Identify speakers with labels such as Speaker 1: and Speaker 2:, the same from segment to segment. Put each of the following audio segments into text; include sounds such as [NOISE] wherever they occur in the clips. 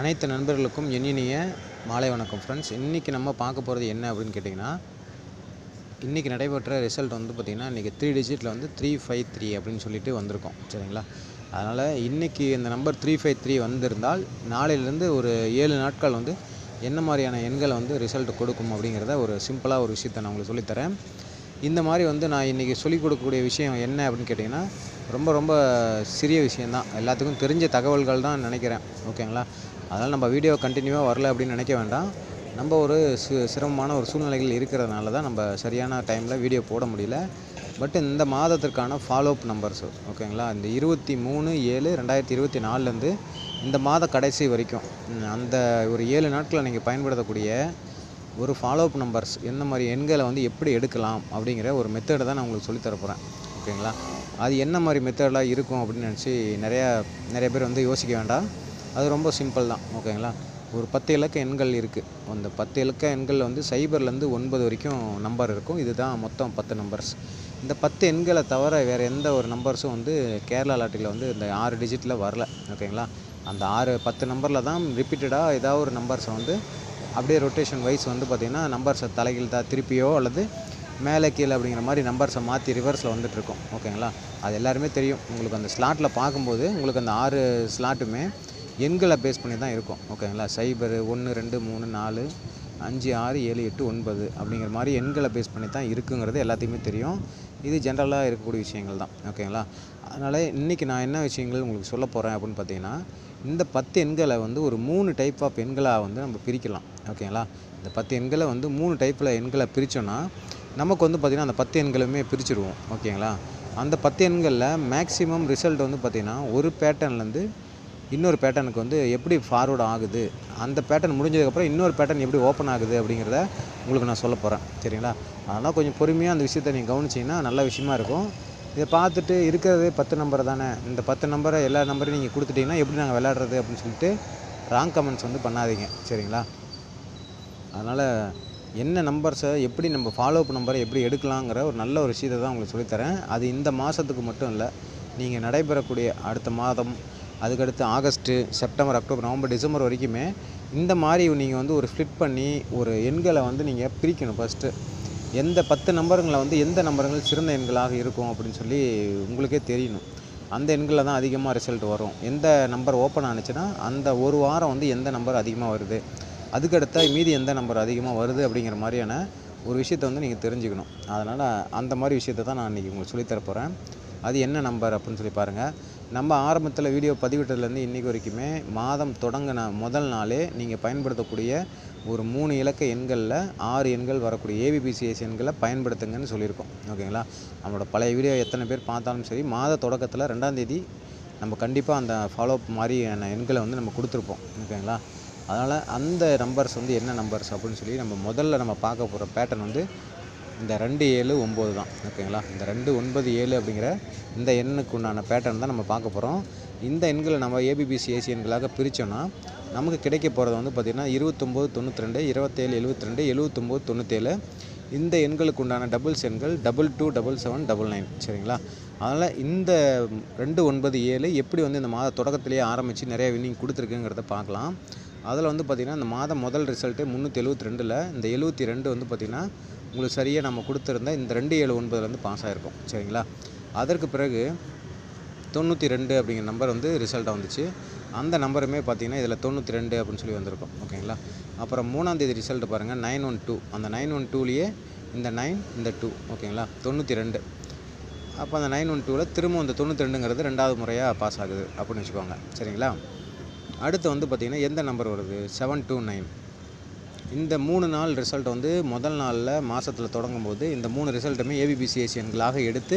Speaker 1: அனைத்து நண்பர்களுக்கும் இனிய மாலை வணக்கம். ஃப்ரெண்ட்ஸ் இன்றைக்கி நம்ம பார்க்க போகிறது என்ன அப்படின்னு கேட்டிங்கன்னா இன்றைக்கி நடைபெற்ற ரிசல்ட் வந்து பார்த்திங்கன்னா இன்றைக்கி த்ரீ டிஜிட்டில் வந்து த்ரீ ஃபைவ் த்ரீ அப்படின்னு சொல்லிட்டு வந்திருக்கோம். சரிங்களா? அதனால் இன்றைக்கி இந்த நம்பர் த்ரீ ஃபைவ் த்ரீ வந்திருந்தால் நாளையிலேருந்து ஒரு ஏழு நாட்கள் வந்து என்ன மாதிரியான எண்களை வந்து ரிசல்ட் கொடுக்கும் அப்படிங்கிறத ஒரு சிம்பிளாக ஒரு விஷயத்தை நான் உங்களுக்கு சொல்லித்தரேன். இந்த மாதிரி வந்து நான் இன்றைக்கி சொல்லிக் கொடுக்கக்கூடிய விஷயம் என்ன அப்படின்னு கேட்டிங்கன்னா ரொம்ப ரொம்ப சிறிய விஷயந்தான் எல்லாத்துக்கும் தெரிஞ்ச தகவல்கள் தான் நினைக்கிறேன். ஓகேங்களா? அதனால் நம்ம வீடியோ கண்டினியூவாக வரல அப்படின்னு நினைக்க வேண்டாம். நம்ம ஒரு சி சிரமமான ஒரு சூழ்நிலைகள் இருக்கிறதுனால தான் நம்ம சரியான டைமில் வீடியோ போட முடியல. பட் இந்த மாதத்திற்கான ஃபாலோஅப் நம்பர்ஸ் ஓகேங்களா இந்த இருபத்தி மூணு ஏழு ரெண்டாயிரத்தி இருபத்தி நாலுலேருந்து இந்த மாத கடைசி வரைக்கும் அந்த ஒரு ஏழு நாட்களில் நீங்கள் பயன்படுத்தக்கூடிய ஒரு ஃபாலோஅப் நம்பர்ஸ் எந்த மாதிரி எண்களை வந்து எப்படி எடுக்கலாம் அப்படிங்கிற ஒரு மெத்தடை தான் நான் உங்களுக்கு சொல்லித்தரப்போகிறேன் போகிறேன் ஓகேங்களா அது என்ன மாதிரி மெத்தடெலாம் இருக்கும் அப்படின்னு நினச்சி நிறையா நிறைய பேர் வந்து யோசிக்க வேண்டாம். அது ரொம்ப சிம்பிள் தான் ஓகேங்களா? ஒரு பத்து இலக்க எண்கள் இருக்குது அந்த பத்து இலக்க எண்களில் வந்து சைபர்லேருந்து ஒன்பது வரைக்கும் நம்பர் இருக்கும். இதுதான் மொத்தம் பத்து நம்பர்ஸ். இந்த பத்து எண்களை தவிர வேறு எந்த ஒரு நம்பர்ஸும் வந்து கேரளா லாட்டரியில் வந்து இந்த ஆறு டிஜிட்டில் வரல ஓகேங்களா? அந்த ஆறு பத்து நம்பரில் தான் ரிப்பீட்டடாக ஏதாவது ஒரு நம்பர்ஸை வந்து அப்படியே ரொட்டேஷன் வைஸ் வந்து பார்த்திங்கன்னா நம்பர்ஸை தலைகீழ் தான் திருப்பியோ அல்லது மேலே கீழே அப்படிங்கிற மாதிரி நம்பர்ஸை மாற்றி ரிவர்ஸில் வந்துட்டுருக்கோம் ஓகேங்களா? அது எல்லாருமே தெரியும். உங்களுக்கு அந்த ஸ்லாட்டில் பார்க்கும்போது உங்களுக்கு அந்த ஆறு ஸ்லாட்டுமே எண்களை பேஸ் பண்ணி தான் இருக்கும். ஓகேங்களா சைபர் ஒன்று ரெண்டு மூணு நாலு அஞ்சு ஆறு ஏழு எட்டு ஒன்பது அப்படிங்கிற மாதிரி எண்களை பேஸ் பண்ணி தான் இருக்குங்கிறது எல்லாத்தையுமே தெரியும். இது ஜென்ரலாக இருக்கக்கூடிய விஷயங்கள் தான். ஓகேங்களா அதனால் இன்றைக்கி நான் என்ன விஷயங்கள் உங்களுக்கு சொல்ல போகிறேன் அப்படின்னு பார்த்தீங்கன்னா இந்த பத்து எண்களை வந்து ஒரு மூணு டைப் ஆஃப் எண்களாக வந்து நம்ம பிரிக்கலாம். ஓகேங்களா இந்த பத்து எண்களை வந்து மூணு டைப்பில் எண்களை பிரித்தோன்னா நமக்கு வந்து பார்த்திங்கன்னா அந்த பத்து எண்களுமே பிரிச்சுடுவோம் ஓகேங்களா அந்த பத்து எண்களில் மேக்ஸிமம் ரிசல்ட் வந்து பார்த்திங்கன்னா ஒரு பேட்டர்ன்லேருந்து இன்னொரு பேட்டர்னுக்கு வந்து எப்படி ஃபார்வர்ட் ஆகுது? அந்த பேட்டர்ன் முடிஞ்சதுக்கப்புறம் இன்னொரு பேட்டர்ன் எப்படி ஓப்பன் ஆகுது அப்படிங்கிறத உங்களுக்கு நான் சொல்ல போகிறேன் சரிங்களா? அதனால் கொஞ்சம் பொறுமையாக அந்த விஷயத்தை நீங்கள் கவனிச்சிங்கன்னா நல்ல விஷயமா இருக்கும். இதை பார்த்துட்டு இருக்கிறதே பத்து நம்பர் தானே? இந்த பத்து நம்பரை எல்லா நம்பரையும் நீங்கள் கொடுத்துட்டிங்கன்னா எப்படி நாங்கள் விளையாடுறது அப்படின்னு சொல்லிட்டு ராங் கமெண்ட்ஸ் வந்து பண்ணாதீங்க. சரிங்களா? அதனால் என்ன நம்பர்ஸை எப்படி நம்ம ஃபாலோ அப் நம்பரை எப்படி எடுக்கலாங்கிற ஒரு நல்ல ஒரு விஷயத்தை தான் உங்களுக்கு சொல்லித்தரேன் அது இந்த மாதத்துக்கு மட்டும் இல்லை நீங்கள் நடைபெறக்கூடிய அடுத்த மாதம் அதுக்கடுத்து August September October November December வரைக்குமே இந்த மாதிரி நீங்கள் வந்து ஒரு ஸ்ப்ளிட் பண்ணி ஒரு எண்களை வந்து நீங்கள் பிரிக்கணும் ஃபஸ்ட்டு எந்த பத்து நம்பருங்களை வந்து எந்த நம்பருங்கள் சிறந்த எண்களாக இருக்கும் அப்படின்னு சொல்லி உங்களுக்கே தெரியணும். அந்த எண்களில் தான் அதிகமாக ரிசல்ட் வரும். எந்த நம்பர் ஓப்பன் ஆனுச்சுன்னா அந்த ஒரு வாரம் வந்து எந்த நம்பர் அதிகமாக வருது? அதுக்கடுத்த மீதி எந்த நம்பர் அதிகமாக வருது அப்படிங்கிற மாதிரியான ஒரு விஷயத்தை வந்து நீங்கள் தெரிஞ்சுக்கணும். அதனால் அந்த மாதிரி விஷயத்தை தான் நான் இன்றைக்கி உங்களுக்கு சொல்லித்தர போகிறேன் அது என்ன நம்பர் அப்படின்னு சொல்லி பாருங்கள் நம்ம ஆரம்பத்தில் வீடியோ பதிவிட்டதுலேருந்து இன்றைக்கி வரைக்குமே மாதம் தொடங்கின முதல் நாளே நீங்கள் பயன்படுத்தக்கூடிய ஒரு மூணு இலக்க எண்களில் ஆறு எண்கள் வரக்கூடிய ஏபிபிசிஎஸ் எண்களை பயன்படுத்துங்கன்னு சொல்லியிருக்கோம். ஓகேங்களா? நம்மளோட பழைய வீடியோ எத்தனை பேர் பார்த்தாலும் சரி மாத தொடக்கத்தில் ரெண்டாம் தேதி நம்ம கண்டிப்பாக அந்த ஃபாலோஅப் மாதிரியான எண்களை வந்து நம்ம கொடுத்துருப்போம். ஓகேங்களா? அதனால் அந்த நம்பர்ஸ் வந்து என்ன நம்பர்ஸ் அப்படின்னு சொல்லி நம்ம முதல்ல நம்ம பார்க்க போகிற பேட்டர்ன் வந்து இந்த ரெண்டு ஏழு ஒம்பது தான் ஓகேங்களா? இந்த ரெண்டு ஒன்பது ஏழு அப்படிங்கிற இந்த எண்ணுக்கு உண்டான பேட்டர்ன் தான் நம்ம பார்க்க போகிறோம் இந்த எண்களை நம்ம ஏபிபிசி ஏசி எண்களாக பிரித்தோன்னா நமக்கு கிடைக்க போகிறது வந்து பார்த்திங்கன்னா இருபத்தொம்போது தொண்ணூற்றி ரெண்டு இருபத்தேழு எழுபத்தி ரெண்டு எழுபத்தொம்போது தொண்ணூற்றேழு இந்த எண்களுக்கு உண்டான டபுள்ஸ் எண்கள் double two double seven double nine சரிங்களா? அதனால் இந்த ரெண்டு ஒன்பது ஏழு எப்படி வந்து இந்த மாத தொடக்கத்திலேயே ஆரம்பித்து நிறைய வின்னிங் கொடுத்துருக்குங்கிறத பார்க்கலாம். அதில் வந்து பார்த்திங்கன்னா இந்த மாதம் முதல் ரிசல்ட்டு முந்நூற்றி எழுபத்தி ரெண்டில் இந்த எழுபத்தி ரெண்டு வந்து பார்த்திங்கன்னா உங்களுக்கு சரியாக நம்ம கொடுத்துருந்தா இந்த ரெண்டு ஏழு ஒன்பதுலேருந்து பாஸ் ஆகிருக்கும் சரிங்களா? அதற்கு பிறகு தொண்ணூற்றி ரெண்டு அப்படிங்கிற நம்பர் வந்து ரிசல்ட்டாக வந்துச்சு. அந்த நம்பருமே பார்த்தீங்கன்னா இதில் தொண்ணூற்றி ரெண்டு அப்படின்னு சொல்லி வந்திருக்கும். ஓகேங்களா? அப்புறம் மூணாந்தேதி ரிசல்ட் பாருங்கள் நைன் ஒன் டூ. அந்த நைன் ஒன் டூலேயே இந்த நைன் இந்த டூ. ஓகேங்களா? தொண்ணூற்றி ரெண்டு. அப்போ அந்த நைன் ஒன் டூவில் திரும்ப இந்த தொண்ணூற்றி ரெண்டுங்கிறது ரெண்டாவது முறையாக பாஸ் ஆகுது அப்படின்னு வச்சுக்கோங்க. சரிங்களா? அடுத்து வந்து பார்த்திங்கன்னா எந்த நம்பர் வருது? செவன் டூ நைன் இந்த மூணு நாள் ரிசல்ட் வந்து முதல் நாளில் மாதத்தில் தொடங்கும் போது இந்த மூணு ரிசல்ட்டுமே ஏபிபிசிஎஸ் எண்களாக எடுத்து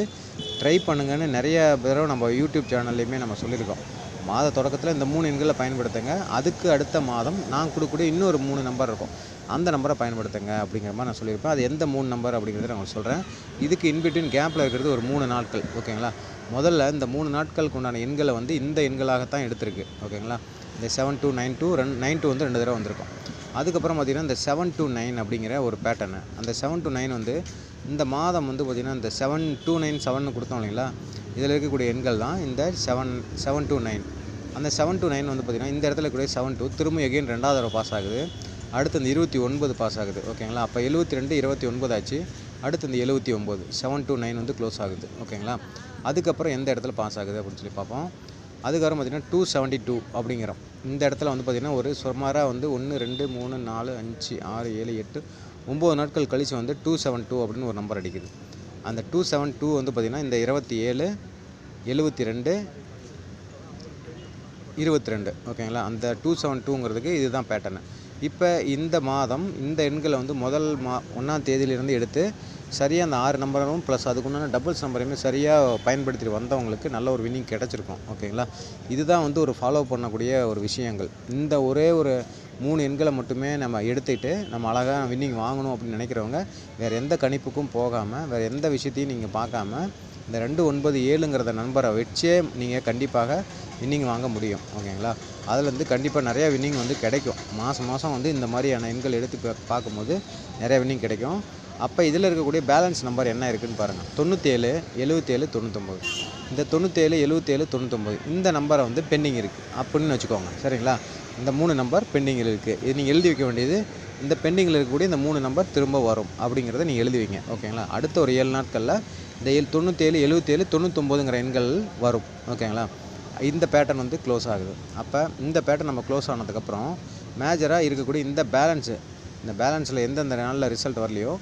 Speaker 1: ட்ரை பண்ணுங்கன்னு நிறைய தடவை நம்ம யூடியூப் சேனல்லையுமே நம்ம சொல்லியிருக்கோம். மாத தொடக்கத்தில் இந்த மூணு எண்களை பயன்படுத்துங்க. அதுக்கு அடுத்த மாதம் நான் கொடுக்கக்கூடிய இன்னொரு மூணு நம்பர் இருக்கும். அந்த நம்பரை பயன்படுத்துங்க அப்படிங்கிற மாதிரி நான் சொல்லியிருப்பேன். அது எந்த மூணு நம்பர் அப்படிங்கிறத நான் சொல்கிறேன் இதுக்கு இன்பிட்வீன் கேப்பில் இருக்கிறது ஒரு மூணு நாட்கள். ஓகேங்களா? முதல்ல இந்த மூணு நாட்களுக்கு உண்டான எண்களை வந்து இந்த எண்களாகத்தான் எடுத்திருக்கு. ஓகேங்களா? இந்த செவன் டூ நைன் டூ ரெண்டு நைன் டூ வந்து ரெண்டு தடவை வந்திருக்கும். அதுக்கப்புறம் பார்த்திங்கன்னா இந்த செவன் டூ நைன் அப்படிங்கிற ஒரு பேட்டர்னு அந்த செவன் டூ நைன் வந்து இந்த மாதம் வந்து பார்த்திங்கன்னா இந்த செவன் டூ நைன் செவன் கொடுத்தோம் இல்லைங்களா? இதில் இருக்கக்கூடிய எண்கள் தான் இந்த செவன் செவன் டூ நைன் அந்த செவன் டூ நைன் வந்து பார்த்திங்கன்னா இந்த இடத்துல கூட செவன் டூ திரும்ப எகெயின் ரெண்டாவது தடவை பாஸ் ஆகுது. அடுத்து இந்த இருபத்தி ஒன்பது பாஸ் ஆகுது. ஓகேங்களா? அப்போ எழுபத்தி ரெண்டு இருபத்தி ஒன்பது ஆச்சு. அடுத்து இந்த எழுபத்தி ஒம்பது செவன் டூ நைன் வந்து க்ளோஸ் ஆகுது. ஓகேங்களா? அதுக்கப்புறம் எந்த இடத்துல பாஸ் ஆகுது அப்படின்னு சொல்லி பார்ப்போம். அதுக்கப்புறம் பார்த்திங்கன்னா டூ செவன்ட்டி டூ அப்படிங்கிறோம். இந்த இடத்துல வந்து பார்த்திங்கன்னா ஒரு சுமாராக வந்து ஒன்று ரெண்டு மூணு நாலு அஞ்சு ஆறு ஏழு எட்டு ஒம்பது நாட்கள் கழித்து வந்து டூ செவன் டூ அப்படின்னு ஒரு நம்பர் அடிக்குது. அந்த டூ செவன் டூ வந்து பார்த்திங்கன்னா இந்த இருபத்தி ஏழு எழுபத்தி ரெண்டு இருபத்தி ரெண்டு ஓகேங்களா? அந்த டூ செவன் டூங்கிறதுக்கு இதுதான் பேட்டர்னு இப்போ இந்த மாதம் இந்த எண்களை வந்து முதல் மா ஒன்றாம் தேதியிலிருந்து எடுத்து சரியாக அந்த ஆறு நம்பரும் ப்ளஸ் அதுக்குண்டான டபுள்ஸ் நம்பரையுமே சரியாக பயன்படுத்தி வந்தவங்களுக்கு நல்ல ஒரு வின்னிங் கிடச்சிருக்கும். ஓகேங்களா இதுதான் வந்து ஒரு ஃபாலோ பண்ணக்கூடிய ஒரு விஷயங்கள். இந்த ஒரே ஒரு மூணு எண்களை மட்டுமே நம்ம எடுத்துக்கிட்டு நம்ம அழகாக வின்னிங் வாங்கணும் அப்படின்னு நினைக்கிறவங்க வேறு எந்த கணிப்புக்கும் போகாமல் வேறு எந்த விஷயத்தையும் நீங்கள் பார்க்காம இந்த ரெண்டு ஒன்பது ஏழுங்கிறத நண்பரை வச்சே நீங்கள் கண்டிப்பாக வின்னிங் வாங்க முடியும். ஓகேங்களா அதுலேருந்து கண்டிப்பாக நிறையா வின்னிங் வந்து கிடைக்கும். மாதம் மாதம் வந்து இந்த மாதிரியான எண்கள் எடுத்து பா- பார்க்கும்போது நிறையா வின்னிங் கிடைக்கும். அப்போ இதில் இருக்கக்கூடிய பேலன்ஸ் நம்பர் என்ன இருக்குன்னு பாருங்கள் தொண்ணூற்றேழு எழுபத்தேழு தொண்ணூத்தொம்பது. இந்த தொண்ணூற்றேழு எழுபத்தேழு தொண்ணூத்தொம்பது இந்த நம்பரை வந்து பெண்டிங் இருக்குது அப்படின்னு வச்சுக்கோங்க. சரிங்களா? இந்த மூணு நம்பர் பெண்டிங்கில் இருக்குது இது நீங்கள் எழுதி வைக்க வேண்டியது இந்த பெண்டிங்கில் இருக்கக்கூடிய இந்த மூணு நம்பர் திரும்ப வரும் அப்படிங்கிறத நீங்கள் எழுதி வைங்க. ஓகேங்களா? அடுத்த ஒரு ஏழு நாட்களில் இந்த ஏழு தொண்ணூற்றேழு எழுபத்தேழு தொண்ணூத்தொம்போதுங்கிற எண்கள் வரும். ஓகேங்களா? இந்த பேட்டர்ன் வந்து க்ளோஸ் ஆகுது. அப்போ இந்த பேட்டர்ன் நம்ம க்ளோஸ் ஆனதுக்கப்புறம் மேஜராக இருக்கக்கூடிய இந்த பேலன்ஸு இந்த பேலன்ஸில் எந்தெந்த நாளில் ரிசல்ட் வரலையோ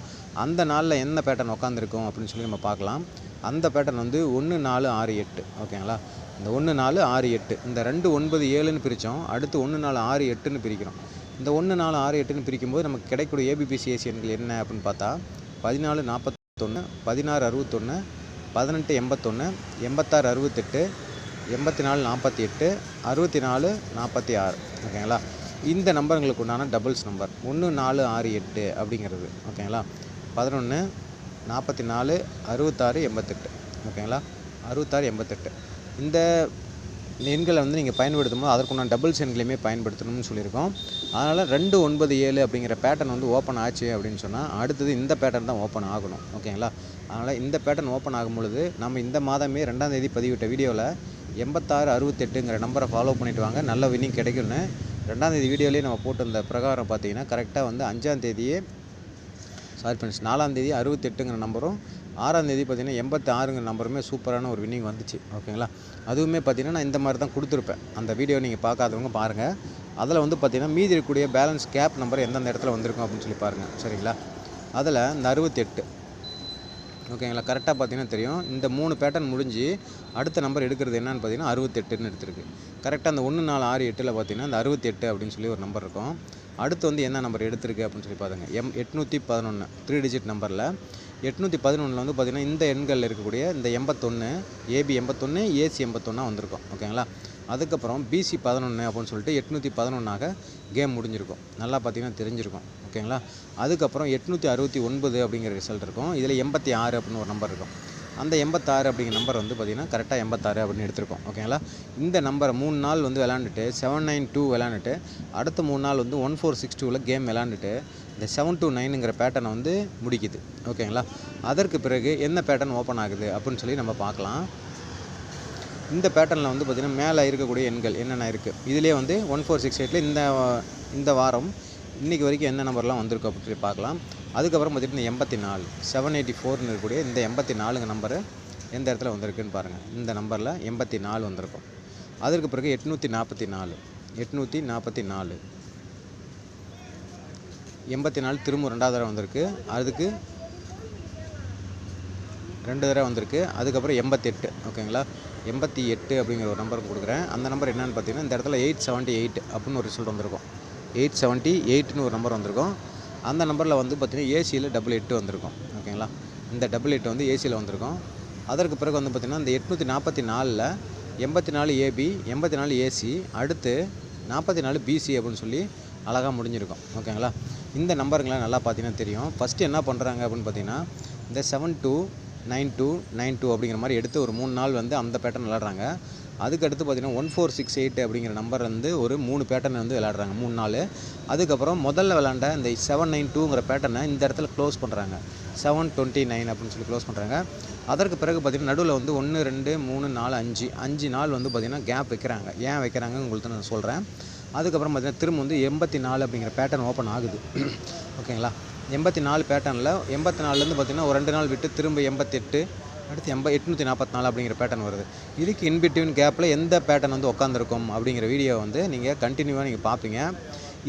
Speaker 1: அந்த நாளில் என்ன பேட்டர்ன் உட்காந்துருக்கும் அப்படின்னு சொல்லி நம்ம பார்க்கலாம். அந்த பேட்டர்ன் வந்து ஒன்று நாலு ஆறு எட்டு. ஓகேங்களா இந்த ஒன்று நாலு ஆறு எட்டு. இந்த ரெண்டு ஒன்பது ஏழுன்னு பிரித்தோம் அடுத்து ஒன்று நாலு ஆறு எட்டுன்னு பிரிக்கிறோம். இந்த ஒன்று நாலு ஆறு எட்டுன்னு பிரிக்கும்போது நமக்கு கிடைக்கக்கூடிய ஏபிபிசி எண்கள் என்ன அப்படின்னு பார்த்தா பதினாலு நாற்பத்தொன்று பதினாறு அறுபத்தொன்று பதினெட்டு எண்பத்தொன்று எண்பத்தாறு அறுபத்தெட்டு எண்பத்தி நாலு நாற்பத்தி எட்டு அறுபத்தி நாலு நாற்பத்தி ஆறு ஓகேங்களா இந்த நம்பர்களுக்கு உண்டான டபுள்ஸ் நம்பர் ஒன்று நாலு ஆறு எட்டு அப்படிங்கிறது. ஓகேங்களா பதினொன்று நாற்பத்தி நாலு அறுபத்தாறு எண்பத்தெட்டு. ஓகேங்களா? அறுபத்தாறு எண்பத்தெட்டு. இந்த எண்களை வந்து நீங்கள் பயன்படுத்தும் போது அதற்குண்டான டபுள்ஸ் எண்களையுமே பயன்படுத்தணும்னு சொல்லியிருக்கோம். அதனால் ரெண்டு ஒன்பது ஏழு அப்படிங்கிற பேட்டர்ன் வந்து ஓப்பன் ஆச்சு அப்படின்னு சொன்னால் அடுத்தது இந்த பேட்டர்ன் தான் ஓப்பன் ஆகணும். ஓகேங்களா? அதனால் இந்த பேட்டர்ன் ஓப்பன் ஆகும் பொழுது நம்ம இந்த மாதமே ரெண்டாம் தேதி பதிவிட்ட வீடியோவில் எண்பத்தாறு அறுபத்தெட்டுங்கிற நம்பரை ஃபாலோ பண்ணிவிட்டு வாங்க. நல்ல வின்னிங் கிடைக்கும்னு. ரெண்டாம் தேதி வீடியோலேயே நம்ம போட்டிருந்த பிரகாரம் பார்த்தீங்கன்னா கரெக்டாக வந்து அஞ்சாம் தேதியே சாரி ஃப்ரெண்ட்ஸ் நாலாந்தேதி அறுபத்தெட்டுங்கிற நம்பரும் ஆறாந்தேதி பார்த்தீங்கன்னா எண்பத்தி ஆறுங்கிற நம்பருமே சூப்பரான ஒரு வின்னிங் வந்துச்சு. ஓகேங்களா? அதுவுமே பார்த்தீங்கன்னா நான் இந்த மாதிரி தான் கொடுத்துருப்பேன். அந்த வீடியோ நீங்கள் பார்க்காதவங்க பாருங்கள் அதில் வந்து பார்த்தீங்கன்னா மீதி இருக்கக்கூடிய பேலன்ஸ் கேப் நம்பர் எந்தெந்த இடத்துல வந்திருக்கும் அப்படின்னு சொல்லி பாருங்கள் சரிங்களா? அதில் இந்த அறுபத்தெட்டு. ஓகேங்களா? கரெக்டாக பார்த்தீங்கன்னா தெரியும். இந்த மூணு பேட்டர்ன் முடிஞ்சு அடுத்த நம்பர் எடுக்கிறது என்னன்னு பார்த்தீங்கன்னா அறுபத்தெட்டுன்னு எடுத்துருக்கு. கரெக்டாக அந்த ஒன்று நாலு ஆறு எட்டில் பார்த்தீங்கன்னா அந்த அறுபத்தெட்டு அப்படின்னு சொல்லி ஒரு நம்பர் இருக்கும். அடுத்து வந்து என்ன நம்பர் எடுத்திருக்கு அப்படின்னு சொல்லி பாருங்கள் எம் எட்நூற்றி பதினொன்று த்ரீ டிஜிட் நம்பரில் எட்நூற்றி பதினொன்றில் வந்து பார்த்திங்கன்னா இந்த எண்களில் இருக்கக்கூடிய இந்த எண்பத்தொன்று ஏபி எண்பத்தொன்று ஏசி எண்பத்தொன்னா வந்திருக்கும். ஓகேங்களா அதுக்கப்புறம் பிசி பதினொன்று அப்படின்னு சொல்லிட்டு எட்நூற்றி பதினொன்றாக கேம் முடிஞ்சிருக்கும். நல்லா பார்த்தீங்கன்னா தெரிஞ்சிருக்கும். ஓகேங்களா அதுக்கப்புறம் எட்நூற்றி அறுபத்தி ஒன்பது அப்படிங்கிற ரிசல்ட் இருக்கும். இதில் எண்பத்தி ஆறு அப்படின்னு ஒரு நம்பர் இருக்கும். அந்த எண்பத்தாறு அப்படிங்கிற நம்பர் வந்து பார்த்திங்கன்னா கரெக்டாக எண்பத்தாறு அப்படின்னு எடுத்திருக்கோம். ஓகேங்களா இந்த நம்பரை மூணு நாள் வந்து விளாண்டுட்டு செவன் நைன் டூ விளாண்டுட்டு அடுத்த மூணு நாள் வந்து ஒன் ஃபோர் சிக்ஸ் டூவில் கேம் விளாண்டுட்டு இந்த செவன் டூ நைனுங்கிற பேட்டர்னை வந்து முடிக்குது. ஓகேங்களா அதற்கு பிறகு என்ன பேட்டர்ன் ஓப்பன் ஆகுது அப்படின்னு சொல்லி நம்ம பார்க்கலாம். இந்த பேட்டர்னில் வந்து பார்த்திங்கன்னா மேலே இருக்கக்கூடிய எண்கள் என்னென்ன இருக்குது இதுலேயே வந்து ஒன் ஃபோர் சிக்ஸ் எயிட்டில் இந்த இந்த வாரம் இன்றைக்கி வரைக்கும் என்ன நம்பர்லாம் வந்திருக்கு அப்படின்னு சொல்லி பார்க்கலாம். அதுக்கப்புறம் பார்த்திங்கன்னா இந்த எண்பத்தி நாலு செவன் எயிட்டி ஃபோர்னு இருக்கக்கூடிய இந்த எண்பத்தி நாலுங்க நம்பரு எந்த இடத்துல வந்திருக்குன்னு பாருங்கள் இந்த நம்பரில் எண்பத்தி நாலு வந்திருக்கும். அதற்கு பிறகு எட்நூற்றி நாற்பத்தி நாலு எட்நூற்றி நாற்பத்தி நாலு எண்பத்தி நாலு திரும்ப ரெண்டாவது தடவை வந்திருக்கு. அதுக்கு ரெண்டு தடவை வந்திருக்கு. அதுக்கப்புறம் எண்பத்தெட்டு ஓகேங்களா? எண்பத்தி எட்டு அப்படிங்கிற ஒரு நம்பர் கொடுக்குறேன். அந்த நம்பர் என்னென்னு பார்த்தீங்கன்னா இந்த இடத்துல எயிட் செவன்ட்டி எயிட் அப்படின்னு ஒரு ரிசல்ட் வந்திருக்கும். எயிட் செவன்ட்டி எயிட்னு ஒரு நம்பர் வந்திருக்கும். அந்த நம்பரில் வந்து பார்த்தீங்கன்னா ஏசியில் டபுள் எட்டு வந்திருக்கும். ஓகேங்களா இந்த டபுள் எட்டு வந்து ஏசியில் வந்திருக்கும். அதற்கு பிறகு வந்து பார்த்திங்கன்னா இந்த எட்நூற்றி நாற்பத்தி நாலில் எண்பத்தி நாலு ஏபி எண்பத்தி நாலு ஏசி அடுத்து நாற்பத்தி நாலு பிசி அப்படின்னு சொல்லி அழகாக முடிஞ்சிருக்கும். ஓகேங்களா இந்த நம்பருங்களாம் நல்லா பார்த்தீங்கன்னா தெரியும். ஃபஸ்ட்டு என்ன பண்ணுறாங்க அப்படின்னு பார்த்தீங்கன்னா இந்த seven two nine two nine two அப்படிங்கிற மாதிரி எடுத்து ஒரு மூணு நாள் வந்து அந்த பேட்டர்ன் விளாட்றாங்க அதுக்கடுத்து பார்த்தீங்கன்னா ஒன் ஃபோர் சிக்ஸ் எயிட் அப்படிங்கிற நம்பர் வந்து ஒரு மூணு பேட்டர்ன் வந்து விளாட்றாங்க மூணு நாள் அதுக்கப்புறம் முதல்ல விளாண்ட இந்த செவன் நைன் டூங்கிற பேட்டர்னை இந்த இடத்துல க்ளோஸ் பண்ணுறாங்க செவன் டுவெண்ட்டி நைன் அப்படின்னு சொல்லி க்ளோஸ் பண்ணுறாங்க அதற்கு பிறகு பார்த்திங்கன்னா நடுவில் வந்து ஒன்று ரெண்டு மூணு நாலு அஞ்சு. அஞ்சு நாள் வந்து பார்த்திங்கன்னா கேப் வைக்கிறாங்க. ஏன் வைக்கிறாங்கன்னு உங்களுக்கு நான் சொல்கிறேன் அதுக்கப்புறம் பார்த்திங்கன்னா திரும்ப வந்து எண்பத்தி நாலு அப்படிங்கிற பேட்டர்ன் ஓப்பன் ஆகுது. [CLEARS THROAT] ஓகேங்களா? எண்பத்தி நாலு பேட்டர்னில் எண்பத்தி நாலுலேருந்து பார்த்திங்கன்னா ஒரு ரெண்டு நாள் விட்டு திரும்ப எண்பத்தெட்டு அடுத்து எண்ப எட்நூற்றி நாற்பத்தி நாலு அப்படிங்கிற பேட்டர்ன் வருது. இதுக்கு இன்பிட்வீன் கேப்பில் எந்த பேட்டர்ன் வந்து உட்காந்துருக்கும் அப்படிங்கிற வீடியோ வந்து நீங்கள் கண்டினியூவாக நீங்கள் பார்ப்பீங்க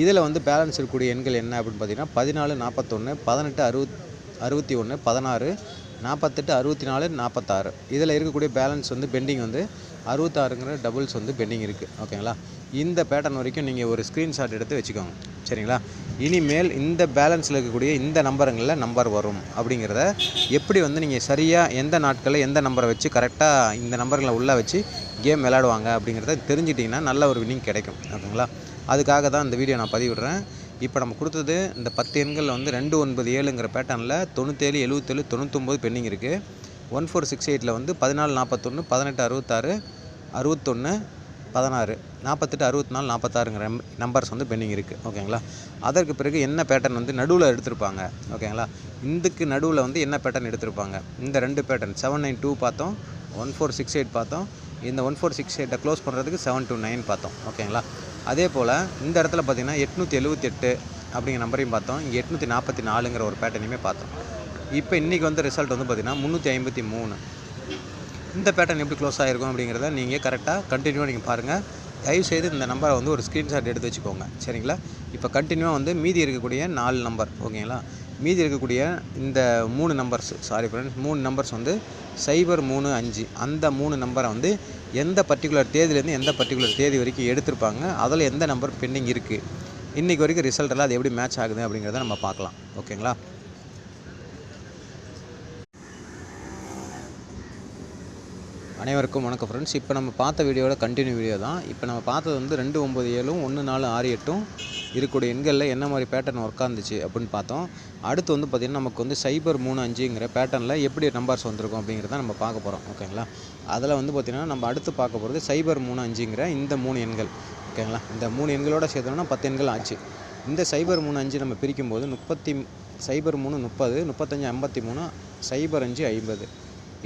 Speaker 1: இதில் வந்து பேலன்ஸ் இருக்கக்கூடிய எண்கள் என்ன அப்படின்னு பார்த்தீங்கன்னா பதினாலு நாற்பத்தொன்று பதினெட்டு அறுபத் அறுபத்தி ஒன்று பதினாறு நாற்பத்தெட்டு அறுபத்தி நாலு நாற்பத்தாறு இதில் இருக்கக்கூடிய பேலன்ஸ் வந்து பெண்டிங் வந்து அறுபத்தாறுங்கிற டபுள்ஸ் வந்து பெண்டிங் இருக்குது ஓகேங்களா இந்த பேட்டர்ன் வரைக்கும் நீங்கள் ஒரு ஸ்க்ரீன்ஷாட் எடுத்து வச்சுக்கோங்க. சரிங்களா? இனிமேல் இந்த பேலன்ஸில் இருக்கக்கூடிய இந்த நம்பருங்களில் நம்பர் வரும் அப்படிங்கிறத எப்படி வந்து நீங்கள் சரியாக எந்த நாட்களில் எந்த நம்பரை வச்சு கரெக்டாக இந்த நம்பர்களை உள்ளே வச்சு கேம் விளையாடுவாங்க அப்படிங்கிறத தெரிஞ்சிட்டிங்கன்னா நல்ல ஒரு வின்னிங் கிடைக்கும். ஓகேங்களா? அதுக்காக தான் இந்த வீடியோ நான் பதிவிடுறேன். இப்போ நம்ம கொடுத்தது இந்த பத்து எண்களில் வந்து ரெண்டு ஒன்பது ஏழுங்கிற பேட்டர்னில் தொண்ணூற்றேழு எழுபத்தேழு தொண்ணூத்தொம்பது பெண்டிங் இருக்குது ஒன் ஃபோர் சிக்ஸ் எயிட்டில் வந்து பதினாலு நாற்பத்தொன்று பதினெட்டு அறுபத்தாறு அறுபத்தொன்று பதினாறு நாற்பத்தெட்டு அறுபத்தி நாலு நாற்பத்தாறுங்கிற நம்பர்ஸ் வந்து பெண்டிங் இருக்குது ஓகேங்களா? அதற்கு பிறகு என்ன பேட்டர்ன் வந்து நடுவில் எடுத்திருப்பாங்க. ஓகேங்களா? இந்துக்கு நடுவில் வந்து என்ன பேட்டர்ன் எடுத்திருப்பாங்க? இந்த ரெண்டு பேட்டர்ன் செவன் நைன் டூ பார்த்தோம். ஒன் ஃபோர் சிக்ஸ் எயிட் பார்த்தோம். இந்த ஒன் ஃபோர் சிக்ஸ் எயிட்டை க்ளோஸ் பண்ணுறதுக்கு செவன் டூ நைன் பார்த்தோம். ஓகேங்களா? அதே போல் இந்த இடத்துல பார்த்தீங்கன்னா எட்நூற்றி எழுபத்தெட்டு அப்படிங்கிற நம்பரையும் பார்த்தோம். இங்கே எட்நூற்றி நாற்பத்தி நாலுங்கிற ஒரு பேட்டர்னையுமே பார்த்தோம். இப்போ இன்றைக்கி வந்து ரிசல்ட் வந்து பார்த்திங்கன்னா முந்நூற்றி ஐம்பத்தி மூணு. இந்த பேட்டர்ன் எப்படி க்ளோஸ் ஆகிருக்கும் அப்படிங்கிறத நீங்கள் கரெக்டாக கண்டினியூவாக நீங்கள் பாருங்கள் தயவுசெய்து இந்த நம்பரை வந்து ஒரு ஸ்க்ரீன்ஷாட் எடுத்து வச்சுக்கோங்க. சரிங்களா? இப்போ கண்டினியூவாக வந்து மீதி இருக்கக்கூடிய நாலு நம்பர் ஓகேங்களா? மீதி இருக்கக்கூடிய இந்த மூணு நம்பர்ஸ் சாரி ஃப்ரெண்ட்ஸ் மூணு நம்பர்ஸ் வந்து சைபர் மூணு அஞ்சு. அந்த மூணு நம்பரை வந்து எந்த பர்டிகுலர் தேதியிலேருந்து எந்த பர்டிகுலர் தேதி வரைக்கும் எடுத்திருப்பாங்க அதில் எந்த நம்பர் பெண்டிங் இருக்குது இன்றைக்கி வரைக்கும் ரிசல்ட்டெல்லாம் அது எப்படி மேட்ச் ஆகுது அப்படிங்கிறத நம்ம பார்க்கலாம் ஓகேங்களா? அனைவருக்கும் வணக்கம் ஃப்ரெண்ட்ஸ் இப்போ நம்ம பார்த்த வீடியோட கண்டினியூ வீடியோ தான். இப்போ நம்ம பார்த்தது வந்து ரெண்டு ஒம்பது ஏழும் ஒன்று நாலு ஆறு எட்டும் இருக்கக்கூடிய எண்களில் என்ன மாதிரி பேட்டர்ன் ஒர்க்காக இருந்துச்சு அப்படின்னு பார்த்தோம். அடுத்து வந்து பார்த்திங்கன்னா நமக்கு வந்து சைபர் மூணு அஞ்சுங்கிற பேட்டர்னில் எப்படி நம்பர்ஸ் வந்திருக்கும் அப்படிங்கிறத நம்ம பார்க்க போகிறோம் ஓகேங்களா அதில் வந்து பார்த்திங்கன்னா நம்ம அடுத்து பார்க்க போகிறது சைபர் மூணு அஞ்சுங்கிற இந்த மூணு எண்கள். ஓகேங்களா இந்த மூணு எண்களோட சேர்த்தோம்னா பத்து எண்கள் ஆச்சு. இந்த சைபர் மூணு அஞ்சு நம்ம பிரிக்கும்போது முப்பத்தி சைபர் மூணு முப்பது முப்பத்தஞ்சு ஐம்பத்தி மூணு சைபர் அஞ்சு ஐம்பது.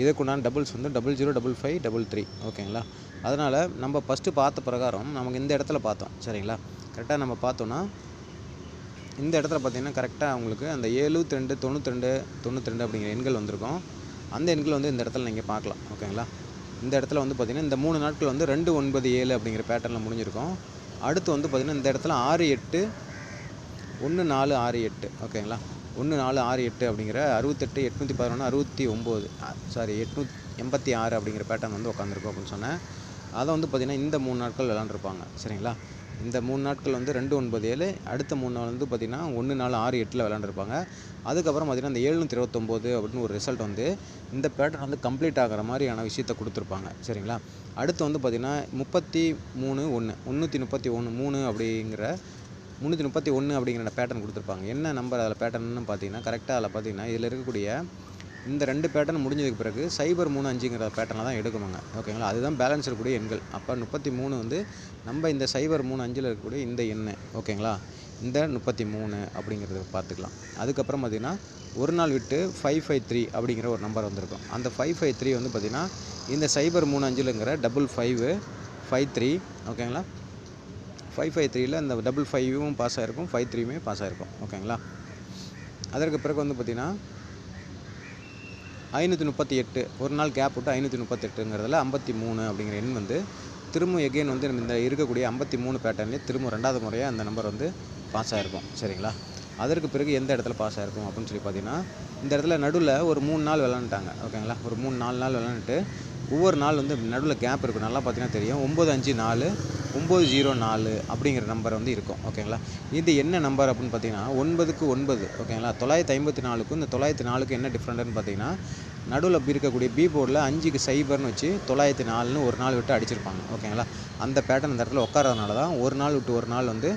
Speaker 1: இதுக்குண்டான டபுள்ஸ் வந்து double zero double five double three ஓகேங்களா அதனால் நம்ம ஃபஸ்ட்டு பார்த்த பிரகாரம் நமக்கு இந்த இடத்துல பார்த்தோம். சரிங்களா? கரெக்டாக நம்ம பார்த்தோன்னா இந்த இடத்துல பார்த்தீங்கன்னா கரெக்டாக உங்களுக்கு அந்த எழுபத்தி ரெண்டு தொண்ணூற்றி ரெண்டு தொண்ணூற்றி ரெண்டு அப்படிங்கிற எண்கள் வந்திருக்கும். அந்த எண்கள் வந்து இந்த இடத்துல நீங்கள் பார்க்கலாம். ஓகேங்களா இந்த இடத்துல வந்து பார்த்திங்கன்னா இந்த மூணு நாட்கள் வந்து ரெண்டு ஒன்பது ஏழு அப்படிங்கிற பேட்டர்னில் முடிஞ்சிருக்கும். அடுத்து வந்து பார்த்திங்கன்னா இந்த இடத்துல ஆறு எட்டு ஒன்று நாலு ஆறு எட்டு. ஓகேங்களா ஒன்று நாலு ஆறு எட்டு அப்படிங்கிற அறுபத்தெட்டு எட்நூற்றி பதினொன்று அறுபத்தி ஒம்பது. சாரி எட்நூத் எண்பத்தி ஆறு அப்படிங்கிற பேட்டர்ன் வந்து உட்காந்துருக்கும் அப்படின்னு சொன்னேன். அதை வந்து பார்த்திங்கன்னா இந்த மூணு நாட்கள் விளாண்டுருப்பாங்க. சரிங்களா? இந்த மூணு நாட்கள் வந்து ரெண்டு ஒன்பது ஏழு அடுத்த மூணு நாள் வந்து பார்த்திங்கன்னா ஒன்று நாலு ஆறு எட்டில் விளாண்டுருப்பாங்க. அதுக்கப்புறம் பார்த்திங்கன்னா இந்த ஏழுநூற்றி இருபத்தொம்போது அப்படின்னு ஒரு ரிசல்ட் வந்து இந்த பேட்டர்ன் வந்து கம்ப்ளீட் ஆகிற மாதிரியான விஷயத்தை கொடுத்துருப்பாங்க. சரிங்களா? அடுத்து வந்து பார்த்திங்கன்னா முப்பத்தி மூணு ஒன்று முந்நூற்றி முப்பத்தி ஒன்று மூணு அப்படிங்கிற முந்நூற்றி முப்பத்தி ஒன்று அப்படிங்கிற பேட்டர்ன் கொடுத்துருப்பாங்க. என்ன நம்பர் அதில் பேட்டர்ன்னு பார்த்தீங்கன்னா கரெக்டாக அதில் பார்த்தீங்கன்னா இதில் இருக்கக்கூடிய இந்த ரெண்டு பேட்டர்ன் முடிஞ்சதுக்கு பிறகு சைபர் மூணு அஞ்சுங்கிற பேட்டர்னில் தான் எடுக்குவாங்க ஓகேங்களா அதுதான் பேலன்ஸ் இருக்கக்கூடிய எண்கள். அப்போ முப்பத்தி மூணு வந்து நம்ம இந்த சைபர் மூணு அஞ்சில் இருக்கக்கூடிய இந்த எண்ணு. ஓகேங்களா இந்த முப்பத்தி மூணு அப்படிங்கிறத பார்த்துக்கலாம். அதுக்கப்புறம் பார்த்திங்கன்னா ஒரு நாள் விட்டு ஃபைவ் ஃபைவ் த்ரீ அப்படிங்கிற ஒரு நம்பர் வந்திருக்கும். அந்த ஃபைவ் ஃபைவ் த்ரீ வந்து பார்த்திங்கன்னா இந்த சைபர் மூணு அஞ்சுலங்கிற டபுள் ஃபைவ் ஃபைவ் த்ரீ ஓகேங்களா ஃபைவ் ஃபைவ் த்ரீயில் இந்த டபுள் ஃபைவும் பாஸ் ஆகிருக்கும் ஃபைவ் த்ரீயுமே பாஸ் ஆகிருக்கும் ஓகேங்களா அதற்கு பிறகு வந்து பார்த்திங்கன்னா ஐநூற்றி முப்பத்தி எட்டு ஒரு நாள் கேப் விட்டு ஐநூற்றி முப்பத்தெட்டுங்கிறதுல ஐம்பத்தி மூணு அப்படிங்கிற எண் வந்து திரும்ப எகெயின் வந்து இந்த இருக்கக்கூடிய ஐம்பத்தி மூணு பேட்டர்ன்லேயே திரும்ப ரெண்டாவது முறையாக அந்த நம்பர் வந்து பாஸ் ஆகிருக்கும் சரிங்களா? அதற்கு பிறகு எந்த இடத்துல பாஸ் ஆகிருக்கும் அப்படின்னு சொல்லி பார்த்தீங்கன்னா இந்த இடத்துல நடுவில் ஒரு மூணு நாள் விளாண்டுட்டாங்க ஓகேங்களா ஒரு மூணு நாலு நாள் விளாண்டுட்டு ஒவ்வொரு நாள் வந்து நடுவில் கேப் இருக்கும் நல்லா பார்த்தீங்கன்னா தெரியும். ஒம்பது அஞ்சு நாலு ஒம்பது ஜீரோ நாலு அப்படிங்கிற நம்பர் வந்து இருக்கும். ஓகேங்களா இது என்ன நம்பர் அப்படின்னு பார்த்தீங்கன்னா ஒன்பதுக்கு ஒன்பது. ஓகேங்களா தொள்ளாயிரத்தி ஐம்பத்தி நாலுக்கும் இந்த தொள்ளாயிரத்தி நாலுக்கு என்ன டிஃப்ரெண்ட்டுன்னு பார்த்தீங்கன்னா நடுவில் இருக்கக்கூடிய பி போர்டில் அஞ்சுக்கு சைபர்னு வச்சு தொள்ளாயிரத்தி நாலுன்னு ஒரு நாள் விட்டு அடிச்சிருப்பாங்க. ஓகேங்களா அந்த பேட்டர்ன் அந்த இடத்துல உட்காரதுனால தான் ஒரு நாள் விட்டு ஒரு நாள் வந்து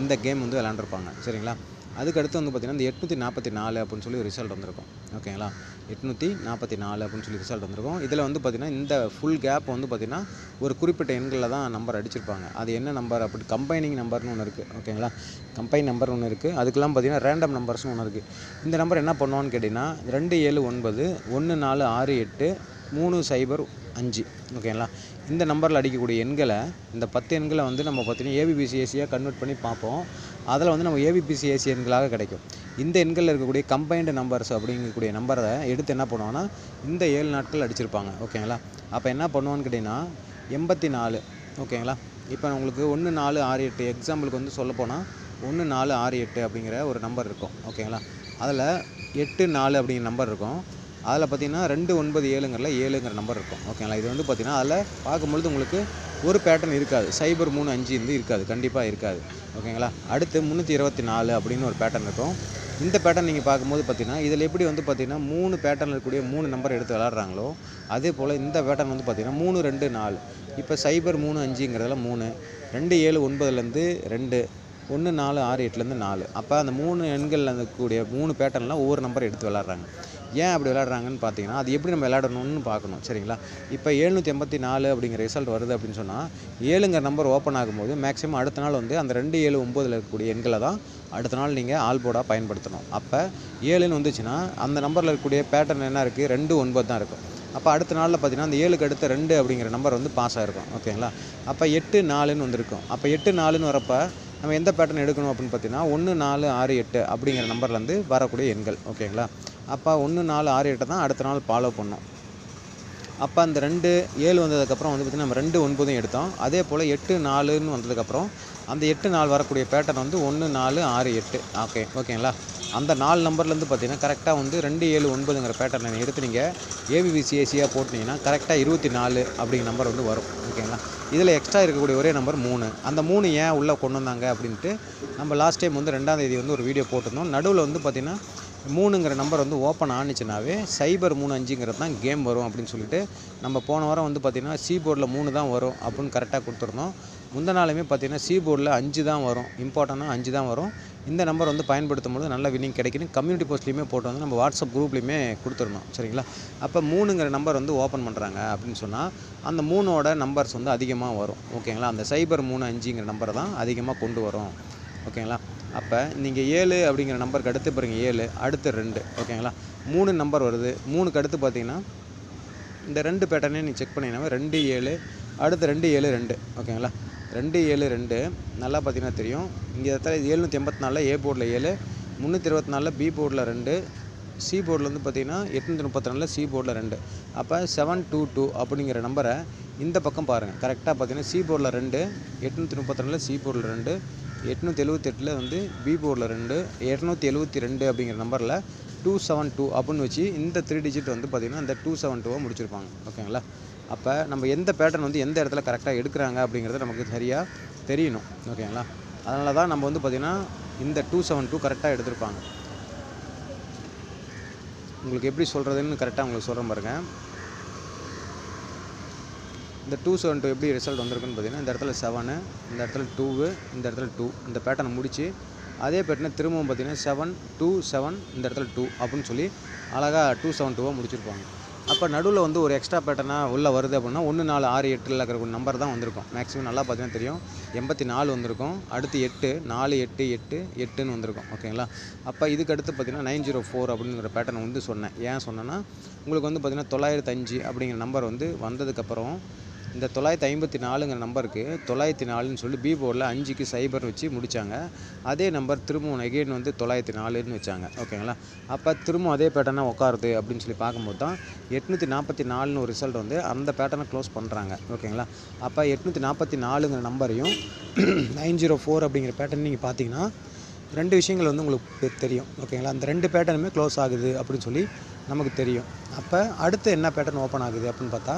Speaker 1: இந்த கேம் வந்து விளாண்டுருப்பாங்க சரிங்களா? அதுக்கடுத்து வந்து பார்த்திங்கன்னா இந்த எட்நூற்றி நாற்பத்தி நாலு அப்படின்னு சொல்லி ரிசல்ட் வந்திருக்கும். ஓகேங்களா எட்நூற்றி நாற்பத்தி நாலு அப்படின்னு சொல்லி ரிசல்ட் வந்திருக்கும். இதில் வந்து பார்த்திங்கன்னா இந்த ஃபுல் கேப் வந்து பார்த்திங்கன்னா ஒரு குறிப்பிட்ட எண்களில் தான் நம்பர் அடிச்சிருப்பாங்க. அது என்ன நம்பர் அப்படி கம்பைனிங் நம்பர்னு ஒன்று இருக்குது ஓகேங்களா கம்பைன் நம்பர் ஒன்று இருக்குது அதுக்கெல்லாம் பார்த்திங்கன்னா ரேண்டம் நம்பர்ஸ்னு ஒன்று இருக்குது இந்த நம்பர் என்ன பண்ணுவான்னு கேட்டிங்கன்னா ரெண்டு ஏழு ஒன்பது ஒன்று நாலு ஆறு எட்டு மூணு சைபர் அஞ்சு. ஓகேங்களா இந்த நம்பரில் அடிக்கக்கூடிய எண்களை இந்த பத்து எண்களை வந்து நம்ம பார்த்தீங்கன்னா ஏபிபிசிஎஸ்சியாக கன்வெர்ட் பண்ணி பார்ப்போம். அதில் வந்து நம்ம ஏபிபிசிஎஸ்சி எண்களாக கிடைக்கும். இந்த எண்களில் இருக்கக்கூடிய கம்பைன்டு நம்பர்ஸ் அப்படிங்கக்கூடிய நம்பரை எடுத்து என்ன பண்ணுவாங்கன்னா இந்த ஏழு நாட்கள் அடிச்சிருப்பாங்க. ஓகேங்களா? அப்போ என்ன பண்ணுவோன்னு கேட்டிங்கன்னா எண்பத்தி நாலு ஓகேங்களா? இப்போ உங்களுக்கு ஒன்று நாலு ஆறு எட்டு எக்ஸாம்பிளுக்கு வந்து சொல்லப்போனால் ஒன்று நாலு ஆறு எட்டு அப்படிங்கிற ஒரு நம்பர் இருக்கும். ஓகேங்களா? அதில் எட்டு நாலு அப்படிங்கிற நம்பர் இருக்கும். அதில் பார்த்தீங்கன்னா ரெண்டு ஒன்பது ஏழுங்கிறல ஏழுங்கிற நம்பர் இருக்கும். ஓகேங்களா இது வந்து பார்த்தீங்கன்னா அதில் பார்க்கும்பொழுது உங்களுக்கு ஒரு பேட்டர்ன் இருக்காது. சைபர் மூணு அஞ்சு வந்து இருக்காது. கண்டிப்பாக இருக்காது. ஓகேங்களா அடுத்து முந்நூற்றி இருபத்தி நாலு அப்படின்னு ஒரு பேட்டர்ன் இருக்கும். இந்த பேட்டர்ன் நீங்கள் பார்க்கும்போது பார்த்தீங்கன்னா இதில் எப்படி வந்து பார்த்தீங்கன்னா மூணு பேட்டர்ன் இருக்கக்கூடிய மூணு நம்பர் எடுத்து விளாட்றாங்களோ அதே போல் இந்த பேட்டர்ன் வந்து பார்த்திங்கன்னா மூணு ரெண்டு நாலு. இப்போ சைபர் மூணு அஞ்சுங்கிறதுல மூணு ரெண்டு ஏழு ஒன்பதுலேருந்து ரெண்டு ஒன்று நாலு ஆறு எட்டுலேருந்து நாலு. அப்போ அந்த மூணு எண்களில் இருக்கக்கூடிய மூணு பேட்டர்னில் ஒவ்வொரு நம்பர் எடுத்து விளாட்றாங்க. ஏன் அப்படி விளாட்றாங்கன்னு பார்த்தீங்கன்னா அது எப்படி நம்ம விளையாடணும்னு பார்க்கணும் சரிங்களா? இப்போ எழுநூற்றி எண்பத்தி நாலு அப்படிங்கிற ரிசல்ட் வருது அப்படின்னு சொன்னால் ஏழுங்கிற நம்பர் ஓப்பன் ஆகும்போது மேக்ஸிமம் அடுத்த நாள் வந்து அந்த ரெண்டு ஏழு ஒம்போதில் இருக்கக்கூடிய எண்களை தான் அடுத்த நாள் நீங்கள் ஆல் போர்டாக பயன்படுத்தணும். அப்போ ஏழுன்னு வந்துச்சுன்னா அந்த நம்பரில் இருக்கக்கூடிய பேட்டர்ன் என்ன இருக்குது ரெண்டு ஒன்பது தான் இருக்கும். அப்போ அடுத்த நாளில் பார்த்தீங்கன்னா அந்த ஏழுக்கு அடுத்த ரெண்டு அப்படிங்கிற நம்பர் வந்து பாஸ் ஆகிருக்கும் ஓகேங்களா? அப்போ எட்டு நாலுன்னு வந்திருக்கும். அப்போ எட்டு நாலுன்னு வரப்போ நம்ம எந்த பேட்டர்ன் எடுக்கணும் அப்படின்னு பார்த்தீங்கன்னா ஒன்று நாலு ஆறு எட்டு அப்படிங்கிற நம்பர்லேருந்து வரக்கூடிய எண்கள் ஓகேங்களா? அப்போ ஒன்று நாலு ஆறு எட்டை தான் அடுத்த நாள் ஃபாலோ பண்ணோம். அப்போ அந்த ரெண்டு ஏழு வந்ததுக்கப்புறம் வந்து பார்த்திங்கன்னா நம்ம ரெண்டு ஒன்பதும் எடுத்தோம். அதே போல் எட்டு நாலுன்னு வந்ததுக்கப்புறம் அந்த எட்டு நாள் வரக்கூடிய பேட்டர்ன் வந்து ஒன்று நாலு ஆறு எட்டு. ஓகே ஓகேங்களா அந்த நாலு நம்பர்லேருந்து பார்த்தீங்கன்னா கரெக்டாக வந்து ரெண்டு ஏழு ஒன்பதுங்கிற பேட்டர்னை எடுத்து நீங்கள் ஏபிபிசிஎஸ்சியாக போட்டிங்கன்னா கரெக்டாக இருபத்தி நாலு அப்படிங்கிற நம்பர் வந்து வரும். ஓகேங்களா இதில் எக்ஸ்ட்ரா இருக்கக்கூடிய ஒரே நம்பர் மூணு. அந்த மூணு ஏன் உள்ளே கொண்டு வந்தாங்க அப்படின்ட்டு நம்ம லாஸ்ட் டைம் வந்து ரெண்டாம் தேதி வந்து ஒரு வீடியோ போட்டிருந்தோம். நடுவில் வந்து பார்த்திங்கன்னா மூணுங்கிற நம்பர் வந்து ஓப்பன் ஆனிச்சுனாவே சைபர் மூணு அஞ்சுங்கிறது தான் கேம் வரும் அப்படின்னு சொல்லிட்டு நம்ம போன வாரம் வந்து பார்த்திங்கன்னா சி போர்டில் மூணு தான் வரும் அப்படின்னு கரெக்டாக கொடுத்துருந்தோம். முந்த நாளுமே பார்த்தீங்கன்னா சி போர்டில் அஞ்சு தான் வரும். இம்பார்ட்டனாக அஞ்சு தான் வரும். இந்த நம்பர் வந்து பயன்படுத்தும் போது நல்ல வின்னிங் கிடைக்குன்னு கம்யூனிட்டி போஸ்ட்லேயுமே போட்டு வந்து நம்ம வாட்ஸ்அப் குரூப்லேயுமே கொடுத்துருந்தோம். சரிங்களா? அப்போ மூணுங்கிற நம்பர் வந்து ஓப்பன் பண்ணுறாங்க அப்படின்னு சொன்னால் அந்த மூணோட நம்பர்ஸ் வந்து அதிகமாக வரும். ஓகேங்களா? அந்த சைபர் மூணு அஞ்சுங்கிற நம்பரை தான் அதிகமாக கொண்டு வரும். ஓகேங்களா? அப்போ நீங்கள் ஏழு அப்படிங்கிற நம்பருக்கு அடுத்து பாருங்க ஏழு அடுத்து ரெண்டு. ஓகேங்களா? மூணு நம்பர் வருது. மூணுக்கு அடுத்து பார்த்தீங்கன்னா இந்த ரெண்டு பேட்டர்னே நீ செக் பண்ணிங்கன்னா ரெண்டு ஏழு அடுத்து ரெண்டு ஏழு ரெண்டு. ஓகேங்களா? ரெண்டு ஏழு ரெண்டு. நல்லா பார்த்தீங்கன்னா தெரியும். இங்கே இடத்துல எழுநூற்றி எண்பத்தி நாலில் ஏ போர்டில் ஏழு முந்நூற்றி இருபத்தி நாலில் பி போர்டில் ரெண்டு சி போர்டில் வந்து பார்த்தீங்கன்னா எட்நூற்றி முப்பத்தி நாலில் சி போர்டில் ரெண்டு. அப்போ செவன் டூ டூ அப்படிங்கிற நம்பரை இந்த பக்கம் பாருங்கள் கரெக்டாக பார்த்தீங்கன்னா சி போர்டில் ரெண்டு எட்நூற்றி முப்பத்தி நாலில் சி போர்டில் ரெண்டு எட்நூற்றி எழுபத்தெட்டில் வந்து பி போர்டில் ரெண்டு எட்நூற்றி எழுவத்தி ரெண்டு அப்படிங்கிற நம்பரில் டூ செவன் டூ அப்படின்னு வச்சு இந்த த்ரீ டிஜிட் வந்து பார்த்திங்கன்னா இந்த டூ செவன் டூவை முடிச்சிருப்பாங்க. ஓகேங்களா? அப்போ நம்ம எந்த பேட்டர்ன் வந்து எந்த இடத்துல கரெக்டாக எடுக்கிறாங்க அப்படிங்கிறது நமக்கு சரியாக தெரியணும். ஓகேங்களா? அதனால தான் நம்ம வந்து பார்த்திங்கன்னா இந்த டூ செவன் டூ கரெக்டாக எடுத்திருப்பாங்க. உங்களுக்கு எப்படி சொல்கிறதுன்னு கரெக்டாக உங்களுக்கு சொல்கிறேன் பாருங்கள் இந்த டூ செவன் டூ எப்படி ரிசல்ட் வந்திருக்குன்னு பார்த்தீங்கன்னா இந்த இடத்துல செவனு இந்த இடத்துல டூவு இந்த இடத்துல டூ இந்த பேட்டர்னை முடித்து அதே பேட்டர்னை திரும்பவும் பார்த்தீங்கன்னா செவன் டூ செவன் இந்த இடத்துல டூ அப்படின்னு சொல்லி அழகாக டூ செவன் டூவாக முடிச்சிருப்பாங்க. அப்போ நடுவில் வந்து ஒரு எக்ஸ்ட்ரா பேட்டர்னாக உள்ளே வருது அப்படின்னா ஒன்று நாலு ஆறு எட்டில் இருக்கிற நம்பர் தான் வந்திருக்கும். மேக்ஸிமம் நல்லா பார்த்தீங்கன்னா தெரியும். எண்பத்தி நாலு வந்திருக்கும். அடுத்து எட்டு நாலு எட்டு எட்டு எட்டுன்னு வந்திருக்கும். ஓகேங்களா அப்போ இதுக்கு அடுத்து பார்த்தீங்கன்னா நைன் ஜீரோ ஃபோர் அப்படிங்கிற பேட்டர்ன் வந்து சொன்னேன். ஏன் சொன்னேன்னா உங்களுக்கு வந்து பார்த்திங்கன்னா தொள்ளாயிரத்தஞ்சு அப்படிங்கிற நம்பர் வந்து வந்ததுக்கப்புறம் இந்த தொள்ளாயிரத்தி ஐம்பத்தி நாலுங்கிற நம்பருக்கு தொள்ளாயிரத்தி நாலுன்னு சொல்லி பி போர்டில் அஞ்சுக்கு சைபர் வச்சு முடித்தாங்க அதே நம்பர் திரும்பவும் எகெயின் வந்து தொள்ளாயிரத்தி நாலுன்னு வச்சாங்க. ஓகேங்களா அப்போ திரும்பவும் அதே பேட்டர்னாக உட்காருது அப்படின்னு சொல்லி பார்க்கும்போது தான் எட்நூற்றி நாற்பத்தி நாலுன்னு ஒரு ரிசல்ட் வந்து அந்த பேட்டர்னை க்ளோஸ் பண்ணுறாங்க ஓகேங்களா அப்போ எட்நூற்றி நாற்பத்தி நாலுங்கிற நம்பரையும் நைன் ஜீரோ ஃபோர் அப்படிங்கிற பேட்டர்ன் நீங்கள் பார்த்தீங்கன்னா ரெண்டு விஷயங்கள் வந்து உங்களுக்கு தெரியும். ஓகேங்களா அந்த ரெண்டு பேட்டர்னுமே க்ளோஸ் ஆகுது அப்படின்னு சொல்லி நமக்கு தெரியும். அப்போ அடுத்து என்ன பேட்டர்ன் ஓப்பன் ஆகுது அப்படின்னு பார்த்தா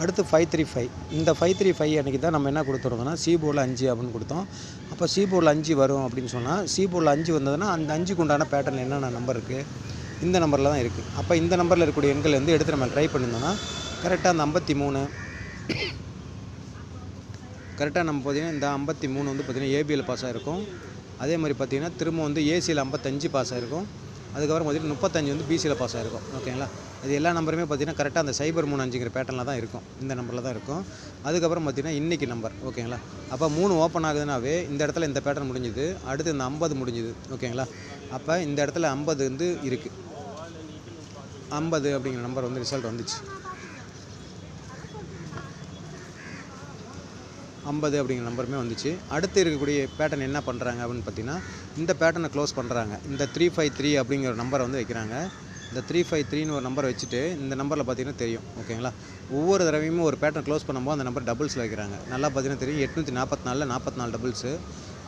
Speaker 1: அடுத்து ஃபைவ் த்ரீ ஃபைவ் இந்த ஃபைவ் த்ரீ ஃபைவ் அன்றைக்கி தான் நம்ம என்ன கொடுத்துருந்தோம்னா சி போர்டில் அஞ்சு அப்படின்னு கொடுத்தோம். அப்போ சி போர்டில் அஞ்சு வரும் அப்படின்னு சொன்னால் சி போர்டில் அஞ்சு வந்ததுன்னா அந்த அஞ்சுக்கு உண்டான பேட்டர்ன் என்னென்ன நம்பர் இருக்குது இந்த நம்பரில் தான் இருக்குது அப்போ இந்த நம்பரில் இருக்கக்கூடிய எண்கள் வந்து எடுத்து நம்ம ட்ரை பண்ணியிருந்தோம்னா கரெக்டாக அந்த ஐம்பத்தி மூணு கரெக்டாக நம்ம பார்த்தீங்கன்னா இந்த ஐம்பத்தி மூணு வந்து பார்த்திங்கன்னா ஏபிஎல் பாஸ் ஆகிருக்கும் அதே மாதிரி பார்த்தீங்கன்னா திரும்ப வந்து ஏசியில் ஐம்பத்தஞ்சு பாஸ் ஆகிருக்கும் அதுக்கப்புறம் பார்த்தீங்கன்னா முப்பத்தஞ்சு வந்து பிசியில் பாஸ் ஆகிருக்கும் ஓகேங்களா இது எல்லா நம்பருமே பார்த்திங்கன்னா கரெக்டாக அந்த சைபர் மூணு அஞ்சுங்கிற பேட்டர்னில் தான் இருக்கும். இந்த நம்பரில் தான் இருக்கும். அதுக்கப்புறம் பார்த்தீங்கன்னா இன்றைக்கி நம்பர் ஓகேங்களா அப்போ மூணு ஓப்பன் ஆகுதுனாவே இந்த இடத்துல இந்த பேட்டர்ன் முடிஞ்சுது. அடுத்து இந்த ஐம்பது முடிஞ்சுது ஓகேங்களா அப்போ இந்த இடத்துல ஐம்பது வந்து இருக்குது ஐம்பது அப்படிங்கிற நம்பர் வந்து ரிசல்ட் வந்துச்சு. ஐம்பது அப்படிங்கிற நம்பருமே வந்துச்சு. அடுத்து இருக்கக்கூடிய பேட்டர்ன் என்ன பண்ணுறாங்க அப்படின்னு பார்த்தீங்கன்னா இந்த பேட்டர்னை க்ளோஸ் பண்ணுறாங்க இந்த த்ரீ ஃபைவ் த்ரீ அப்படிங்கிற நம்பரை வந்து வைக்கிறாங்க. இந்த த்ரீ ஃபைவ் த்ரீன்னு ஒரு நம்பரை வச்சுட்டு இந்த நம்பரில் பார்த்தீங்கன்னா தெரியும் ஓகேங்களா ஒவ்வொரு தடவையும் ஒரு பேட்டர்ன் க்ளோஸ் பண்ணும்போது அந்த நம்பர் டபுள்ஸில் வைக்கிறாங்க. நல்லா பார்த்தீங்கன்னா தெரியும் எட்நூற்றி நாற்பத்தி நாலில் நாற்பத்தி நாலு டபுள்ஸு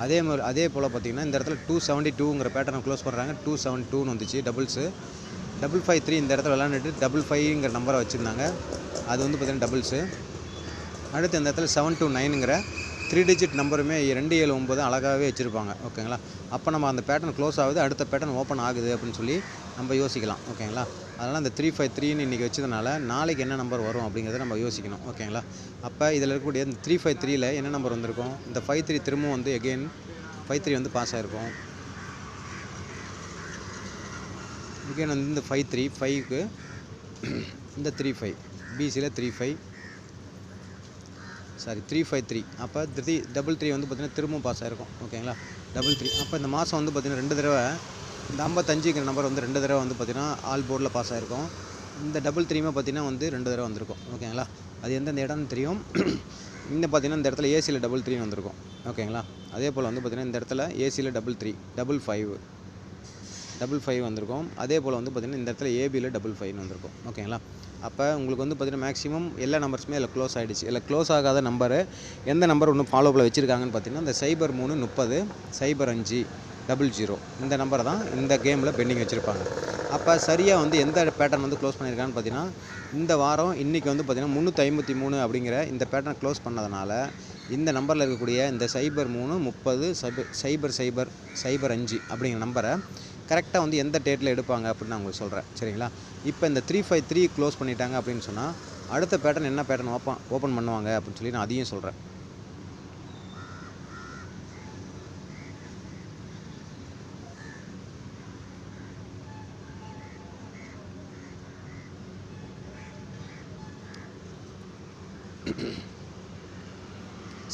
Speaker 1: அதே மாதிரி அதே போல் பார்த்தீங்கன்னா இந்த இடத்துல டூ செவன்ட்டி டூங்கிற பேட்டர்னை க்ளோஸ் பண்ணுறாங்க டூ செவன் டூன்னு வந்துச்சு டபுள்ஸு டபுள் ஃபைவ் த்ரீ இந்த இடத்துல விளாண்டுட்டு டபுள் ஃபைவ்ங்கிற நம்பரை வச்சுருந்தாங்க. அது வந்து பார்த்திங்கன்னா டபுள்ஸு அடுத்து இந்த இடத்துல செவன் டூ நைனுங்கிற த்ரீ டிஜிட் நம்பருமே ரெண்டு ஏழு ஒம்பது அழகாகவே வச்சுருப்பாங்க ஓகேங்களா அப்போ நம்ம அந்த பேட்டர்ன் க்ளோஸ் ஆகுது அடுத்த பேட்டர்ன் ஓப்பன் ஆகுது அப்படின்னு சொல்லி நம்ம யோசிக்கலாம் ஓகேங்களா? அதனால் அந்த த்ரீ ஃபைவ் த்ரீன்னு இன்றைக்கி வச்சதுனால நாளைக்கு என்ன நம்பர் வரும் அப்படிங்கிறத நம்ம யோசிக்கணும் ஓகேங்களா? அப்போ இதில் இருக்கக்கூடிய இந்த த்ரீ ஃபைவ் த்ரீயில் என்ன நம்பர் வந்திருக்கும்? இந்த ஃபைவ் த்ரீ திரும்பவும் வந்து எகெயின் ஃபைவ் த்ரீ வந்து பாஸ் ஆகிருக்கும் எகெயின் வந்து இந்த ஃபைவ் த்ரீ ஃபைவ்க்கு இந்த த்ரீ ஃபைவ் பிசியில் three five sorry three five three அப்போ த்ரீ டபுள் த்ரீ வந்து பார்த்திங்கன்னா திரும்பவும் பாஸ் ஆகிருக்கும் ஓகேங்களா? டபுள் த்ரீ அப்போ இந்த மாதம் வந்து பார்த்திங்கன்னா ரெண்டு தடவை இந்த ஐம்பத்தஞ்சுங்கிற நம்பர் வந்து ரெண்டு தடவை வந்து பார்த்திங்கன்னா ஆல் போர்டில் பாஸ் ஆகிருக்கும் இந்த டபுள் த்ரீமே பார்த்திங்கன்னா வந்து ரெண்டு தடவை வந்திருக்கும். ஓகேங்களா அது எந்தெந்த இடம்னு தெரியும்? [CLEARS THROAT] இந்த பார்த்திங்கன்னா இந்த இடத்துல ஏசியில் டபுள் த்ரீ வந்திருக்கும். ஓகேங்களா அதே போல் வந்து பார்த்திங்கன்னா இந்த இடத்துல ஏசியில் double three double five double five வந்திருக்கும். அதே போல் வந்து பார்த்திங்கன்னா இந்த இடத்துல ஏபியில் டபுள் ஃபைவ்னு வந்திருக்கும். ஓகேங்களா அப்போ உங்களுக்கு வந்து பார்த்திங்கன்னா மேக்ஸிமம் எல்லா நம்பர்ஸுமே இதில் க்ளோஸ் ஆகிடுச்சு இல்லை க்ளோஸ் ஆகாத நம்பரு எந்த நம்பர் ஒன்று ஃபாலோவில் வச்சுருக்காங்கன்னு பார்த்தீங்கன்னா இந்த சைபர் மூணு முப்பது சைபர் அஞ்சு டபுள் ஜீரோ. இந்த நம்பரை தான் இந்த கேமில் பெண்டிங் வச்சுருப்பாங்க. அப்போ சரியாக வந்து எந்த பேட்டர்ன் வந்து க்ளோஸ் பண்ணியிருக்கான்னு பார்த்தீங்கன்னா இந்த வாரம் இன்றைக்கி வந்து பார்த்திங்கன்னா முந்நூற்றி ஐம்பத்தி மூணு அப்படிங்கிற இந்த பேட்டர்ன் க்ளோஸ் பண்ணதுனால இந்த நம்பரில் இருக்கக்கூடிய இந்த சைபர் மூணு முப்பது சைபர் சைபர் சைபர் சைபர் அஞ்சு அப்படிங்கிற நம்பரை கரெக்டாக வந்து எந்த டேட்டில் எடுப்பாங்க அப்படின்னு நான் உங்களுக்கு சொல்கிறேன் சரிங்களா? இப்போ இந்த த்ரீ ஃபைவ் த்ரீ க்ளோஸ் பண்ணிட்டாங்க அப்படின்னு சொன்னால் அடுத்த பேட்டர்ன் என்ன பேட்டர்ன் ஓப்பன் ஓப்பன் பண்ணுவாங்க அப்படின்னு சொல்லி நான் அதையும் சொல்கிறேன்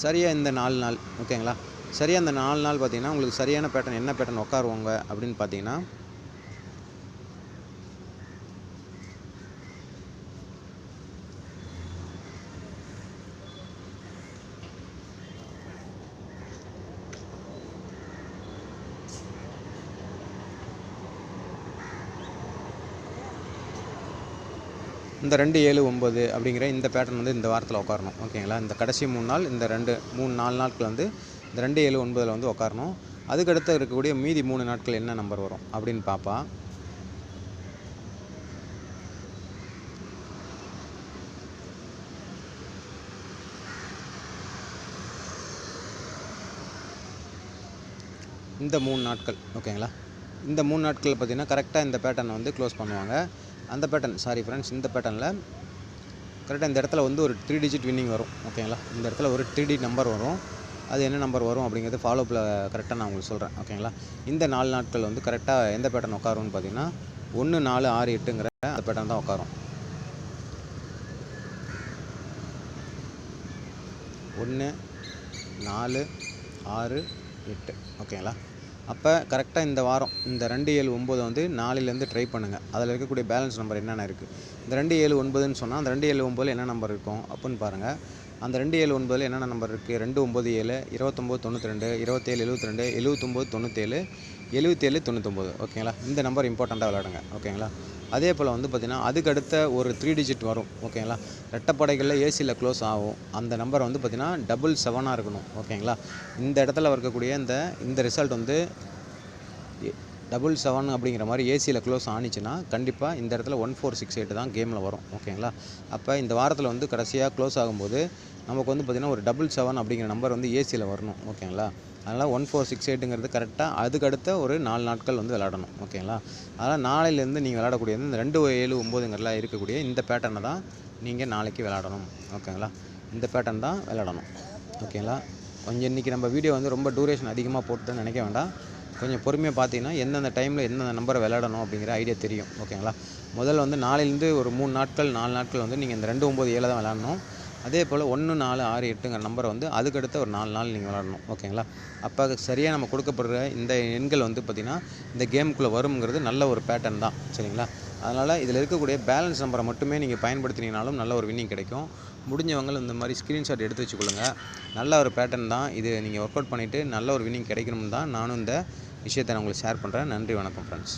Speaker 1: சரியாக இந்த நாலு நாள் ஓகேங்களா? சரியாக அந்த நாலு நாள் பார்த்தீங்கன்னா உங்களுக்கு சரியான பேட்டர்ன் என்ன பேட்டர்ன் உட்காருவாங்க அப்படின்னு பார்த்தீங்கன்னா இந்த ரெண்டு ஏழு ஒம்பது அப்படிங்கிற இந்த பேட்டர்ன் வந்து இந்த வாரத்தில் உட்காரணும் ஓகேங்களா இந்த கடைசி மூணு நாள் இந்த ரெண்டு மூணு நாலு நாட்கள் வந்து இந்த ரெண்டு ஏழு ஒன்பதில் வந்து உட்காரணும். அதுக்கடுத்து இருக்கக்கூடிய மீதி மூணு நாட்கள் என்ன நம்பர் வரும் அப்படின்னு பார்ப்பா இந்த மூணு நாட்கள் ஓகேங்களா இந்த மூணு நாட்கள் பார்த்திங்கன்னா கரெக்டாக இந்த பேட்டர்னை வந்து க்ளோஸ் பண்ணுவாங்க. அந்த பேட்டர்ன் சாரி ஃப்ரெண்ட்ஸ் இந்த பேட்டர்னில் கரெக்டாக இந்த இடத்துல வந்து ஒரு த்ரீ டிஜிட் வின்னிங் வரும் ஓகேங்களா இந்த இடத்துல ஒரு த்ரீ டி நம்பர் வரும். அது என்ன நம்பர் வரும் அப்படிங்கிறது ஃபாலோப்பில் கரெக்டாக நான் உங்களுக்கு சொல்கிறேன் ஓகேங்களா இந்த நாலு நாட்கள் வந்து கரெக்டாக எந்த பேட்டர்ன் உட்காரும்னு பார்த்தீங்கன்னா ஒன்று நாலு ஆறு எட்டுங்கிற அந்த பேட்டர்ன் தான் உட்காரும். ஒன்று நாலு ஆறு எட்டு ஓகேங்களா அப்போ கரெக்டாக இந்த வாரம் இந்த ரெண்டு ஏழு ஒம்பது வந்து நாலுலேருந்து ட்ரை பண்ணுங்கள் அதில் இருக்கக்கூடிய பேலன்ஸ் நம்பர் என்னென்ன இருக்குது இந்த ரெண்டு ஏழு ஒன்பதுன்னு சொன்னால் அந்த ரெண்டு ஏழு ஒம்பதில் என்ன நம்பர் இருக்கும்? அப்புடின்னு பாருங்கள் அந்த ரெண்டு ஏழு ஒன்பதில் என்னென்ன நம்பர் இருக்குது ரெண்டு ஒம்பது ஏழு இருபத்தொம்போது தொண்ணூற்றி ரெண்டு இருபத்தேழு எழுபத்தி ரெண்டு எழுபத்தொம்போது தொண்ணூற்றேழு எழுபத்தேழு தொண்ணூத்தொம்பது ஓகேங்களா இந்த நம்பர் இம்பார்ட்டண்ட்டாக விளையாடுங்க. ஓகேங்களா அதே போல் வந்து பார்த்திங்கன்னா அதுக்கு அடுத்த ஒரு த்ரீ டிஜிட் வரும். ஓகேங்களா ரெட்டப்படைகளில் ஏசியில் க்ளோஸ் ஆகும். அந்த நம்பர் வந்து பார்த்திங்கன்னா டபுள் செவனாக இருக்கணும். ஓகேங்களா இந்த இடத்துல இருக்கக்கூடிய இந்த இந்த ரிசல்ட் வந்து டபுள் செவன் அப்படிங்கிற மாதிரி ஏசியில் க்ளோஸ் ஆனிச்சுன்னா கண்டிப்பாக இந்த இடத்துல ஒன் ஃபோர் சிக்ஸ் எயிட் தான் கேமில் வரும். ஓகேங்களா அப்போ இந்த வாரத்தில் வந்து கடைசியாக க்ளோஸ் ஆகும்போது நமக்கு வந்து பார்த்திங்கன்னா ஒரு டபுள் செவன் அப்படிங்கிற நம்பர் வந்து ஏசியில் வரணும் ஓகேங்களா? அதனால் ஒன் ஃபோர் சிக்ஸ் எயிட்டுங்கிறது கரெக்டாக அதுக்கு அடுத்த ஒரு நாலு நாட்கள் வந்து விளாடணும் ஓகேங்களா? அதனால் நாளையிலேருந்து நீங்கள் விளாடக்கூடியது இந்த ரெண்டு ஏழு ஒம்போதுங்கிறலாம் இருக்கக்கூடிய இந்த பேட்டர்னை தான் நீங்கள் நாளைக்கு விளாடணும் ஓகேங்களா? இந்த பேட்டர்ன் தான் விளாடணும் ஓகேங்களா? கொஞ்சம் இன்றைக்கி நம்ம வீடியோ வந்து ரொம்ப டூரேஷன் அதிகமாக போட்டுன்னு நினைக்க வேண்டாம். கொஞ்சம் பொறுமையாக பார்த்தீங்கன்னா எந்தெந்த டைமில் எந்தெந்த நம்பரை விளையாடணும் அப்படிங்கிற ஐடியா தெரியும் ஓகேங்களா? முதல்ல வந்து நாளையிலேருந்து ஒரு மூணு நாட்கள் நாலு நாட்கள் வந்து நீங்கள் இந்த ரெண்டு ஒம்பது ஏழை தான் விளாடணும் அதே போல் ஒன்று நாலு ஆறு எட்டுங்கிற நம்பரை வந்து அதுக்கடுத்த ஒரு நாலு நாள் நீங்கள் விளாடணும். ஓகேங்களா? அப்போ அது சரியாக நம்ம கொடுக்கப்படுற இந்த எண்கள் வந்து பார்த்திங்கன்னா இந்த கேமுக்குள்ளே வருங்கிறது நல்ல ஒரு பேட்டர்ன் தான். சரிங்களா? அதனால் இதில் இருக்கக்கூடிய பேலன்ஸ் நம்பரை மட்டுமே நீங்கள் பயன்படுத்தினீங்கனாலும் நல்ல ஒரு வின்னிங் கிடைக்கும். முடிஞ்சவங்க இந்த மாதிரி ஸ்க்ரீன்ஷாட் எடுத்து வச்சுக்கொள்ளுங்க. நல்ல ஒரு பேட்டர்ன் தான். இது நீங்கள் ஒர்க் அவுட் பண்ணிவிட்டு நல்ல ஒரு வின்னிங் கிடைக்கணும் தான் நானும் இந்த விஷயத்தை நான் உங்களுக்கு ஷேர் பண்ணுறேன். நன்றி வணக்கம் ஃப்ரெண்ட்ஸ்